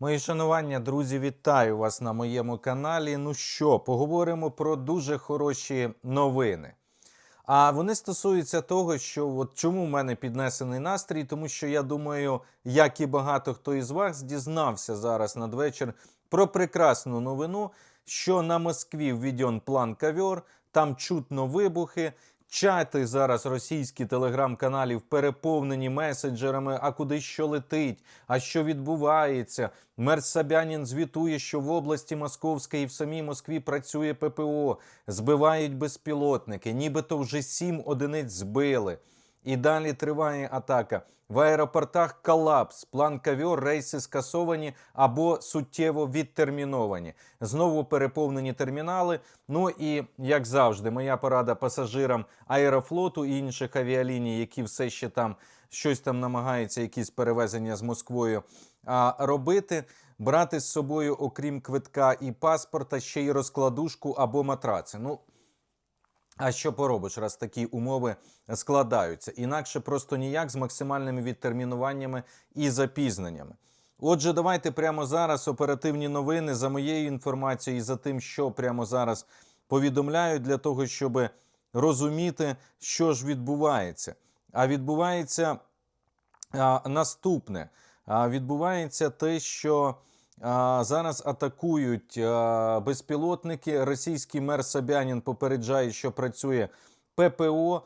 Мої шанування, друзі, вітаю вас на моєму каналі. Ну що, поговоримо про дуже хороші новини. А вони стосуються того, що от чому в мене піднесений настрій, тому що я думаю, як і багато хто із вас дізнався зараз надвечір про прекрасну новину, що на Москві введен план ковер, там чутно вибухи. Чати зараз російські телеграм-каналів переповнені меседжерами, а куди що летить, а що відбувається. Мер Сабянін звітує, що в області Московської і в самій Москві працює ППО, збивають безпілотники, нібито вже сім одиниць збили. І далі триває атака. В аеропортах колапс, план ковер, рейси скасовані або суттєво відтерміновані. Знову переповнені термінали. Ну і як завжди, моя порада пасажирам аерофлоту і інших авіаліній, які все ще там щось там намагаються, якісь перевезення з Москвою а, робити. Брати з собою, окрім квитка і паспорта, ще й розкладушку або матраци. Ну, а що поробиш, раз такі умови складаються? Інакше просто ніяк з максимальними відтермінуваннями і запізненнями. Отже, давайте прямо зараз оперативні новини за моєю інформацією і за тим, що прямо зараз повідомляють, для того, щоб розуміти, що ж відбувається. А відбувається а, наступне: а, відбувається те, що зараз атакують безпілотники. Російський мер Собянін попереджає, що працює ППО.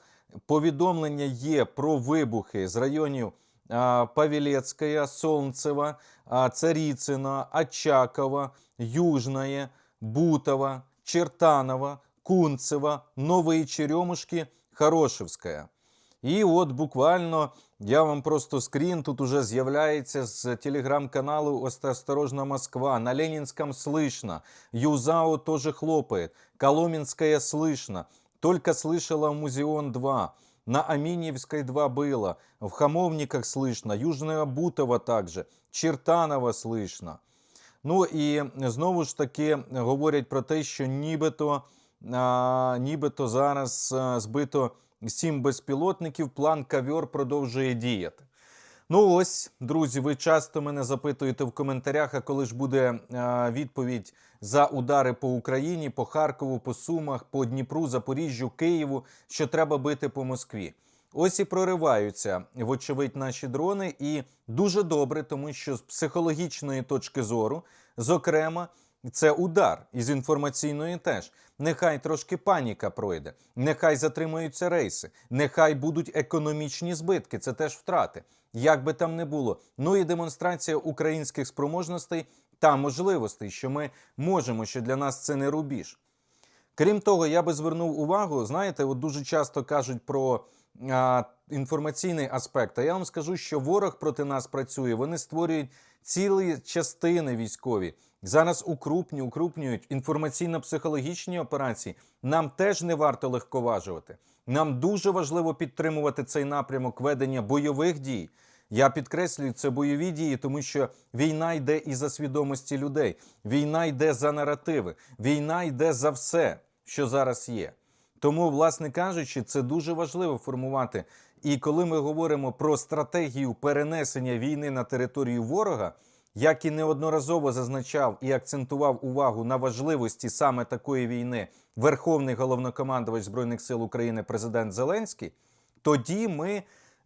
Повідомлення є про вибухи з районів а, Павілецькая, Солнцева, а, Царицина, Очакова, Южное, Бутова, Чертанова, Кунцева, Нової Черемушки, Хорошевська. І от буквально я вам просто скрін тут уже з'являється з телеграм-каналу «Осторожна Москва». На Ленинском слышно. Юзао тоже хлопает. Коломенская слышно. Только слышала Музеон 2. На Аминьевской 2 было. В Хамовниках слышно. Южная Бутова также. Чертанова слышно. Ну і знову ж таки говорять про те, що нібито, а, нібито зараз а, збито сім безпілотників, план кавьор продовжує діяти. Ну ось, друзі, ви часто мене запитуєте в коментарях, а коли ж буде а, відповідь за удари по Україні, по Харкову, по Сумах, по Дніпру, Запоріжжю, Києву, що треба бити по Москві. Ось і прориваються, вочевидь, наші дрони, і дуже добре, тому що з психологічної точки зору, зокрема, це удар із інформаційної теж. Нехай трошки паніка пройде, нехай затримуються рейси, нехай будуть економічні збитки. Це теж втрати. Як би там не було. Ну і демонстрація українських спроможностей та можливостей, що ми можемо, що для нас це не рубіж. Крім того, я би звернув увагу, знаєте, от дуже часто кажуть про а, інформаційний аспект. А я вам скажу, що ворог проти нас працює. Вони створюють цілі частини військові. Зараз укрупню, укрупнюють інформаційно-психологічні операції. Нам теж не варто легковажувати. Нам дуже важливо підтримувати цей напрямок ведення бойових дій. Я підкреслюю, це бойові дії, тому що війна йде і за свідомості людей. Війна йде за наративи. Війна йде за все, що зараз є. Тому, власне кажучи, це дуже важливо формувати. І коли ми говоримо про стратегію перенесення війни на територію ворога, як і неодноразово зазначав і акцентував увагу на важливості саме такої війни Верховний головнокомандувач Збройних сил України президент Зеленський, тоді ми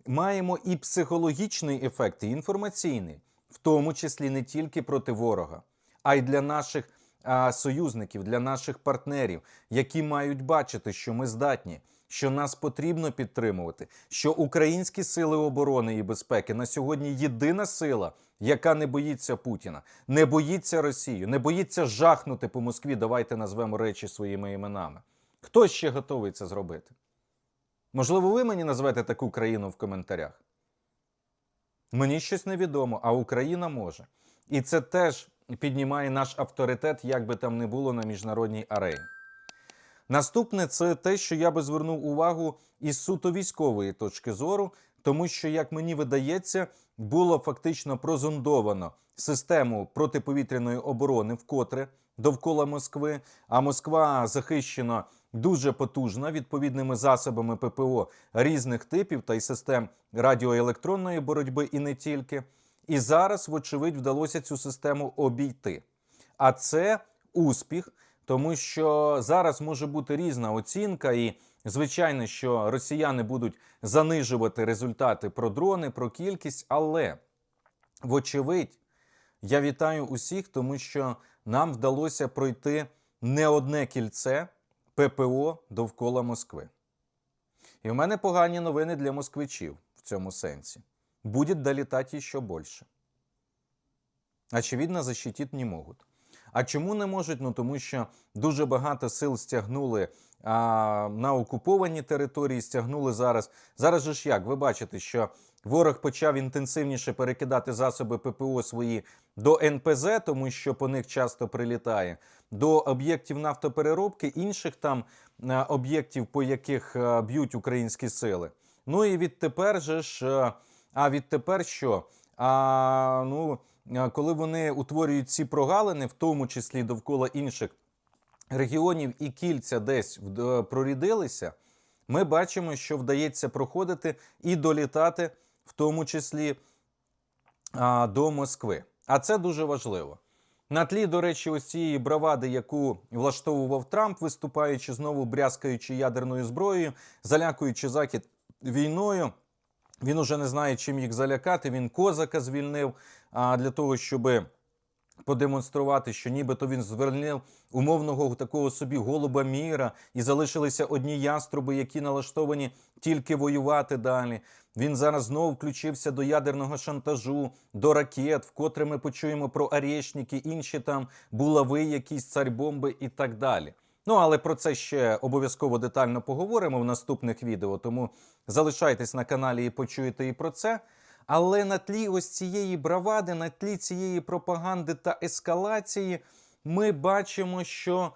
маємо і психологічний ефект, і інформаційний, в тому числі не тільки проти ворога, а й для наших а, союзників, для наших партнерів, які мають бачити, що ми здатні, що нас потрібно підтримувати, що українські сили оборони і безпеки на сьогодні єдина сила, яка не боїться Путіна, не боїться Росію, не боїться жахнути по Москві. Давайте назвемо речі своїми іменами. Хто ще готовий це зробити? Можливо, ви мені назвете таку країну в коментарях. Мені щось невідомо, а Україна може. І це теж піднімає наш авторитет, як би там не було на міжнародній арені. Наступне це те, що я би звернув увагу із суто військової точки зору, тому що, як мені видається, було фактично прозондовано систему протиповітряної оборони вкотре довкола Москви. А Москва захищена дуже потужна відповідними засобами ППО різних типів та й систем радіоелектронної боротьби, і не тільки. І зараз, вочевидь, вдалося цю систему обійти. А це успіх, тому що зараз може бути різна оцінка, і звичайно, що росіяни будуть занижувати результати про дрони, про кількість, але вочевидь, я вітаю усіх, тому що нам вдалося пройти не одне кільце ППО довкола Москви. І в мене погані новини для москвичів в цьому сенсі. Буде долітати ще більше. Очевидно, защитить не можуть. А чому не можуть? Ну тому що дуже багато сил стягнули а, на окуповані території, стягнули зараз. Зараз же ж як? Ви бачите, що ворог почав інтенсивніше перекидати засоби ППО свої до НПЗ, тому що по них часто прилітає, до об'єктів нафтопереробки, інших там е, об'єктів, по яких е, б'ють українські сили. Ну і відтепер же ж, е, а відтепер що? А, ну, коли вони утворюють ці прогалини, в тому числі довкола інших регіонів і кільця десь е, прорідилися, ми бачимо, що вдається проходити і долітати, в тому числі до Москви. А це дуже важливо. На тлі, до речі, ось цієї бравади, яку влаштовував Трамп, виступаючи знову брязкаючи ядерною зброєю, залякуючи Захід війною. Він уже не знає, чим їх залякати. Він козака звільнив для того, щоб подемонструвати, що нібито він звільнив умовного такого собі голуба міра, і залишилися одні яструби, які налаштовані тільки воювати далі. Він зараз знову включився до ядерного шантажу, до ракет, вкотре ми почуємо про арешники, інші там булави, якісь царь-бомби і так далі. Ну, але про це ще обов'язково детально поговоримо в наступних відео, тому залишайтесь на каналі і почуєте і про це. Але на тлі ось цієї бравади, на тлі цієї пропаганди та ескалації, ми бачимо, що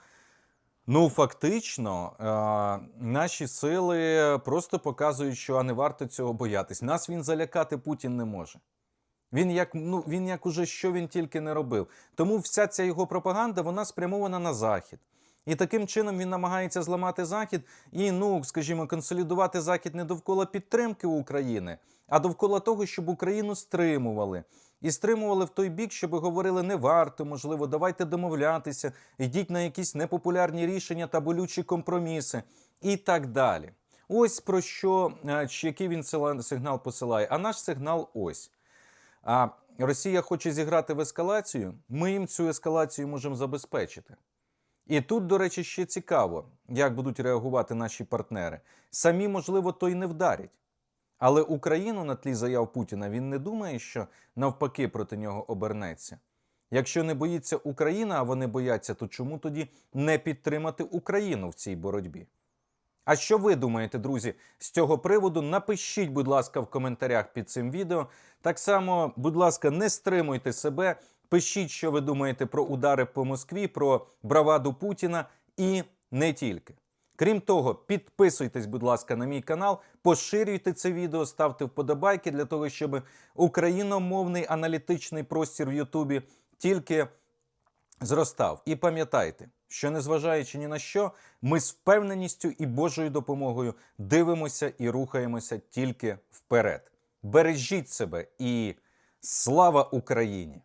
ну фактично е- наші сили просто показують, що а не варто цього боятись. Нас він залякати Путін не може. Він як ну він як уже що він тільки не робив. Тому вся ця його пропаганда вона спрямована на захід. І таким чином він намагається зламати захід і, ну скажімо, консолідувати захід не довкола підтримки України, а довкола того, щоб Україну стримували. І стримували в той бік, щоб говорили не варто, можливо, давайте домовлятися, йдіть на якісь непопулярні рішення та болючі компроміси і так далі. Ось про що е, чи який він сигнал посилає. А наш сигнал ось. А Росія хоче зіграти в ескалацію. Ми їм цю ескалацію можемо забезпечити. І тут, до речі, ще цікаво, як будуть реагувати наші партнери. Самі, можливо, то й не вдарять. Але Україну на тлі заяв Путіна він не думає, що навпаки проти нього обернеться. Якщо не боїться Україна, а вони бояться, то чому тоді не підтримати Україну в цій боротьбі? А що ви думаєте, друзі, з цього приводу? Напишіть, будь ласка, в коментарях під цим відео. Так само, будь ласка, не стримуйте себе. Пишіть, що ви думаєте про удари по Москві, про браваду Путіна і не тільки. Крім того, підписуйтесь, будь ласка, на мій канал, поширюйте це відео, ставте вподобайки для того, щоб україномовний аналітичний простір в Ютубі тільки зростав. І пам'ятайте, що незважаючи ні на що, ми з впевненістю і Божою допомогою дивимося і рухаємося тільки вперед. Бережіть себе і слава Україні!